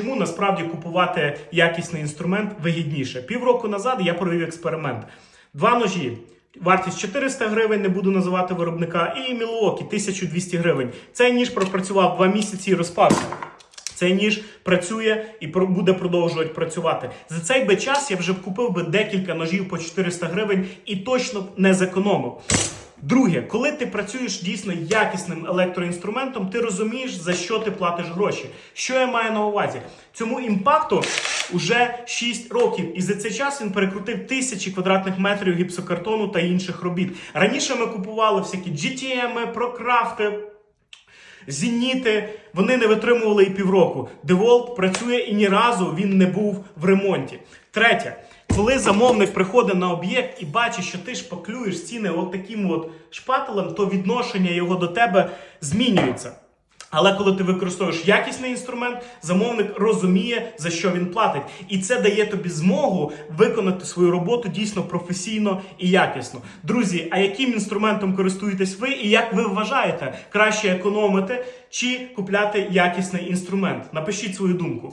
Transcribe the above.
Чому насправді купувати якісний інструмент вигідніше? Півроку назад я провів експеримент. Два ножі. Вартість 400 гривень, не буду називати виробника, і Milwaukee 1200 гривень. Цей ніж пропрацював два місяці і розпався. Цей ніж працює і буде продовжувати працювати. За цей би час я вже купив би декілька ножів по 400 гривень і точно б не зекономив. Друге, коли ти працюєш дійсно якісним електроінструментом, ти розумієш, за що ти платиш гроші. Що я маю на увазі? Цьому імпакту вже 6 років, і за цей час він перекрутив тисячі квадратних метрів гіпсокартону та інших робіт. Раніше ми купували всякі GTM, прокрафти, Зеніти, вони не витримували і півроку. Деволт працює і ні разу він не був в ремонті. Третє, коли замовник приходить на об'єкт і бачить, що ти шпаклюєш стіни от таким от шпателем, то відношення його до тебе змінюється. Але коли ти використовуєш якісний інструмент, замовник розуміє, за що він платить. І це дає тобі змогу виконати свою роботу дійсно професійно і якісно. Друзі, а яким інструментом користуєтесь ви і як ви вважаєте, краще економити чи купляти якісний інструмент? Напишіть свою думку.